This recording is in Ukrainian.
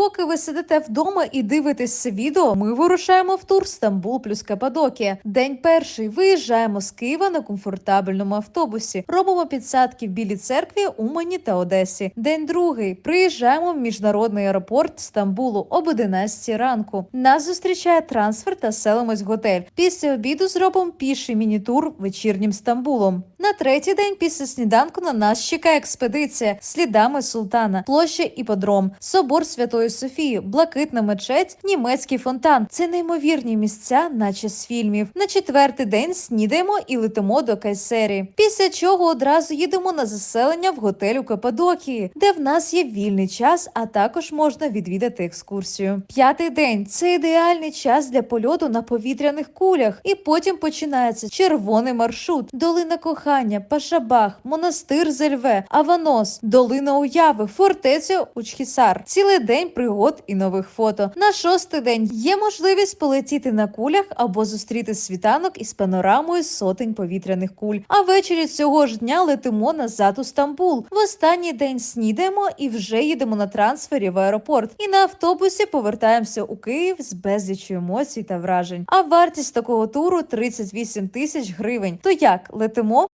Поки ви сидите вдома і дивитесь відео, ми вирушаємо в тур Стамбул плюс Каппадокія. День перший виїжджаємо з Києва на комфортабельному автобусі. Робимо підсадки в Білій церкві, Умані та Одесі. День другий приїжджаємо в міжнародний аеропорт Стамбулу об 11 ранку. Нас зустрічає трансфер та селимось в готель. Після обіду зробимо піший міні-тур вечірнім Стамбулом. На третій день після сніданку на нас чекає експедиція слідами султана, площа Іподром, собор Святої Софії, блакитна мечеть, німецький фонтан. Це неймовірні місця, наче з фільмів. На четвертий день снідаємо і летимо до Кайсері. Після чого одразу їдемо на заселення в готель у Каппадокії, де в нас є вільний час, а також можна відвідати екскурсію. П'ятий день це ідеальний час для польоту на повітряних кулях, і потім починається червоний маршрут, долина кохання, Пашабах, монастир Зельве, Аванос, долина уяви, фортеця Учхісар. Цілий день пригод і нових фото. На шостий день є можливість полетіти на кулях або зустріти світанок із панорамою сотень повітряних куль. А ввечері цього ж дня летимо назад у Стамбул. В останній день снідаємо і вже їдемо на трансфері в аеропорт. І на автобусі повертаємося у Київ з безлічю емоцій та вражень. А вартість такого туру 38 тисяч гривень. То як летимо?